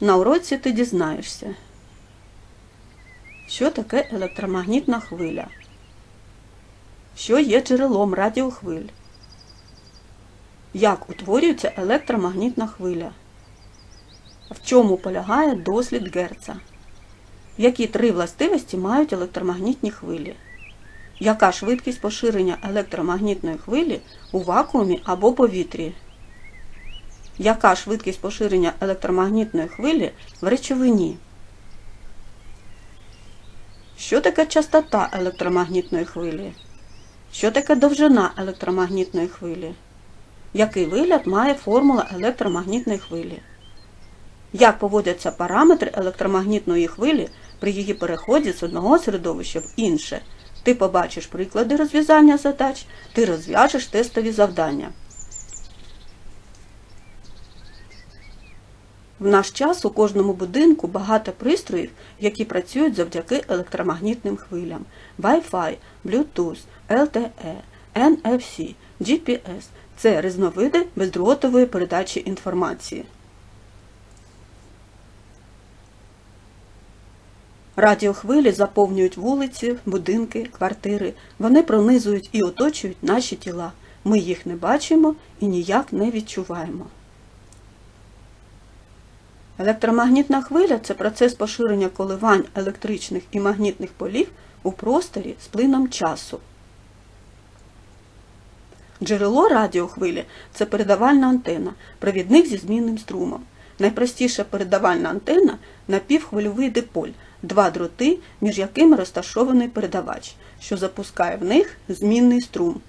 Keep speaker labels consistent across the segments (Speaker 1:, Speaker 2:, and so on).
Speaker 1: На уроці ти дізнаєшся, що таке електромагнітна хвиля, що є джерелом радіохвиль, як утворюється електромагнітна хвиля, в чому полягає дослід Герца, які три властивості мають електромагнітні хвилі, яка швидкість поширення електромагнітної хвилі у вакуумі або повітрі. Яка швидкість поширення електромагнітної хвилі в речовині? Що таке частота електромагнітної хвилі? Що таке довжина електромагнітної хвилі? Який вигляд має формула електромагнітної хвилі? Як поводяться параметри електромагнітної хвилі при її переході з одного середовища в інше? Ти побачиш приклади розв'язання задач, ти розв'яжеш тестові завдання. В наш час у кожному будинку багато пристроїв, які працюють завдяки електромагнітним хвилям. Wi-Fi, Bluetooth, LTE, NFC, GPS – це різновиди бездротової передачі інформації. Радіохвилі заповнюють вулиці, будинки, квартири. Вони пронизують і оточують наші тіла. Ми їх не бачимо і ніяк не відчуваємо. Електромагнітна хвиля це процес поширення коливань електричних і магнітних полів у просторі з плином часу. Джерело радіохвилі це передавальна антена, провідник зі змінним струмом. Найпростіша передавальна антена напівхвильовий диполь, два дроти, між якими розташований передавач, що запускає в них змінний струм.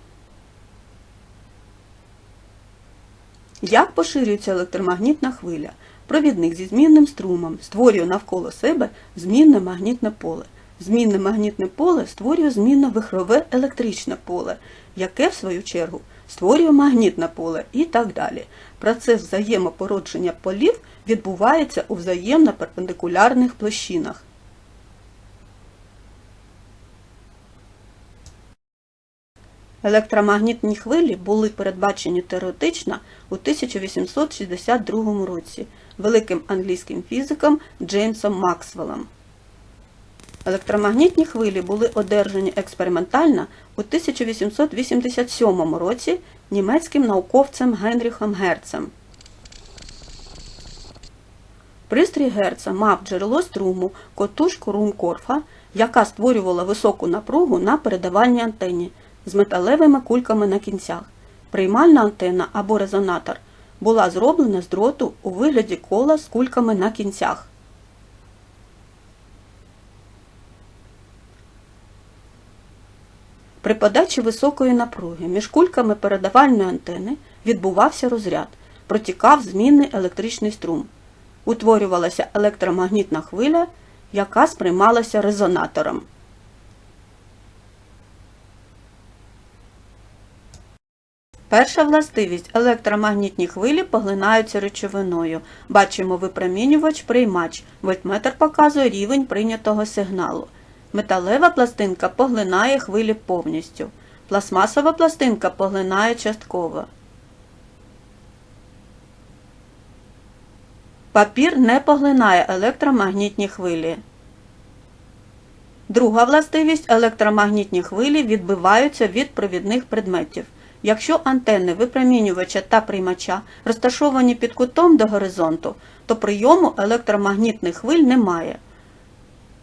Speaker 1: Як поширюється електромагнітна хвиля? Провідник зі змінним струмом створює навколо себе змінне магнітне поле. Змінне магнітне поле створює змінне вихрове електричне поле, яке, в свою чергу, створює магнітне поле і так далі. Процес взаємопородження полів відбувається у взаємно перпендикулярних площинах. Електромагнітні хвилі були передбачені теоретично у 1862 році великим англійським фізиком Джеймсом Максвеллом. Електромагнітні хвилі були одержані експериментально у 1887 році німецьким науковцем Генріхом Герцем. Пристрій Герца мав джерело струму котушку Румкорфа, яка створювала високу напругу на передавальній антенні з металевими кульками на кінцях. Приймальна антенна або резонатор була зроблена з дроту у вигляді кола з кульками на кінцях. При подачі високої напруги між кульками передавальної антени відбувався розряд, протікав змінний електричний струм. Утворювалася електромагнітна хвиля, яка сприймалася резонатором. Перша властивість електромагнітні хвилі поглинаються речовиною. Бачимо випромінювач, приймач. Вольтметр показує рівень прийнятого сигналу. Металева пластинка поглинає хвилі повністю. Пластмасова пластинка поглинає частково. Папір не поглинає електромагнітні хвилі. Друга властивість електромагнітні хвилі відбиваються від провідних предметів. Якщо антенни випромінювача та приймача розташовані під кутом до горизонту, то прийому електромагнітних хвиль немає.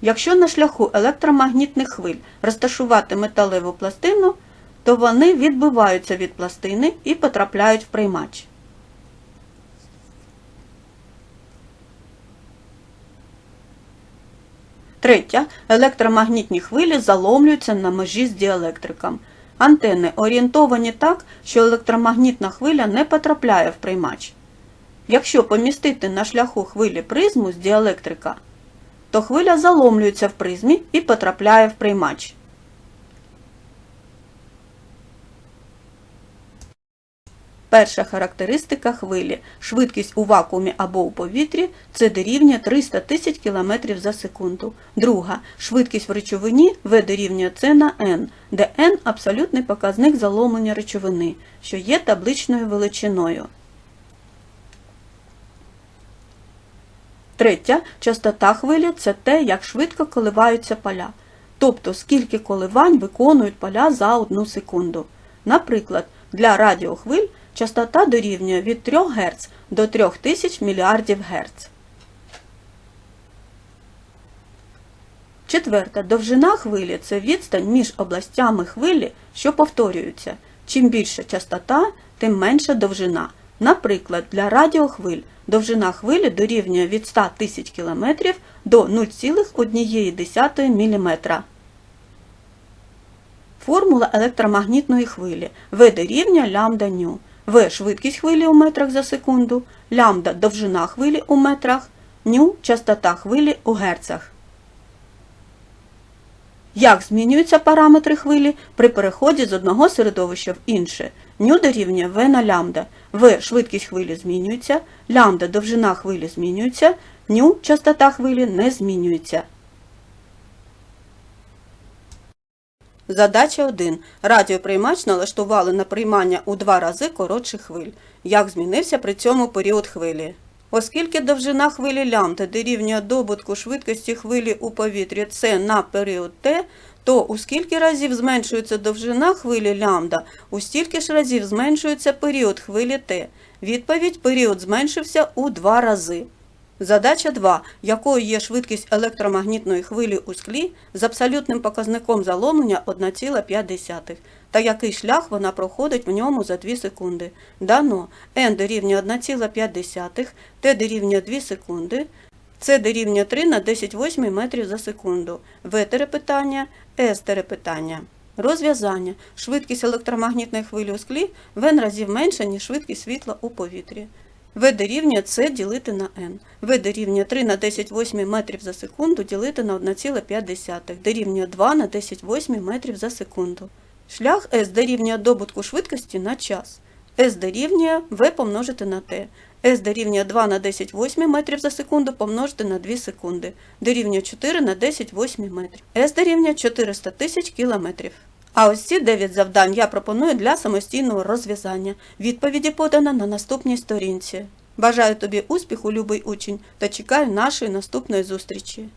Speaker 1: Якщо на шляху електромагнітних хвиль розташувати металеву пластину, то вони відбиваються від пластини і потрапляють в приймач. Третя. Електромагнітні хвилі заломлюються на межі з діелектриком. Антени орієнтовані так, що електромагнітна хвиля не потрапляє в приймач. Якщо помістити на шляху хвилі призму з діелектрика, то хвиля заломлюється в призмі і потрапляє в приймач. Перша характеристика хвилі. Швидкість у вакуумі або у повітрі це дорівнює 300 тисяч км за секунду. Друга. Швидкість в речовині В дорівнює С на N, де N – абсолютний показник заломлення речовини, що є табличною величиною. Третя частота хвилі це те, як швидко коливаються поля, тобто скільки коливань виконують поля за одну секунду. Наприклад, для радіохвиль частота дорівнює від 3 Гц до 3000 мільярдів Гц. Четверта. Довжина хвилі це відстань між областями хвилі, що повторюються. Чим більша частота, тим менша довжина. Наприклад, для радіохвиль довжина хвилі дорівнює від 100 тисяч км до 0,1 мм. Формула електромагнітної хвилі В дорівнює лямбда ню. В швидкість хвилі у метрах за секунду, лямбда довжина хвилі у метрах, ню частота хвилі у герцах. Як змінюються параметри хвилі при переході з одного середовища в інше? Ню дорівнює В на лямбда. В швидкість хвилі змінюється, лямбда довжина хвилі змінюється, ню частота хвилі не змінюється. Задача 1. Радіоприймач налаштували на приймання у два рази коротших хвиль. Як змінився при цьому період хвилі? Оскільки довжина хвилі лямбда дорівнює добутку швидкості хвилі у повітрі С на період Т, то у скільки разів зменшується довжина хвилі лямбда, у стільки ж разів зменшується період хвилі Т. Відповідь період зменшився у два рази. Задача 2. Якою є швидкість електромагнітної хвилі у склі з абсолютним показником заломлення 1,5 та який шлях вона проходить в ньому за 2 секунди. Дано n дорівнює 1,5, t дорівнює 2 секунди, c дорівнює 3 на 10 восьмий метрів за секунду. В терепитання, S терепитання. Розв'язання. Швидкість електромагнітної хвилі у склі в n разів менша, ніж швидкість світла у повітрі. В дорівнює С ділити на n. В дорівнює 3 на 10 восьмий метрів за секунду ділити на 1,5. Дорівнює 2 на 10 восьмий метрів за секунду. Шлях S дорівнює добутку швидкості на час. S дорівнює V помножити на T. S дорівнює 2 на 10 восьмий метрів за секунду помножити на 2 секунди. Дорівнює 4 на 10 восьмий метрів. S дорівнює 400 тисяч кілометрів. А ось ці 9 завдань я пропоную для самостійного розв'язання. Відповіді подано на наступній сторінці. Бажаю тобі успіху, любий учень, та чекаю нашої наступної зустрічі.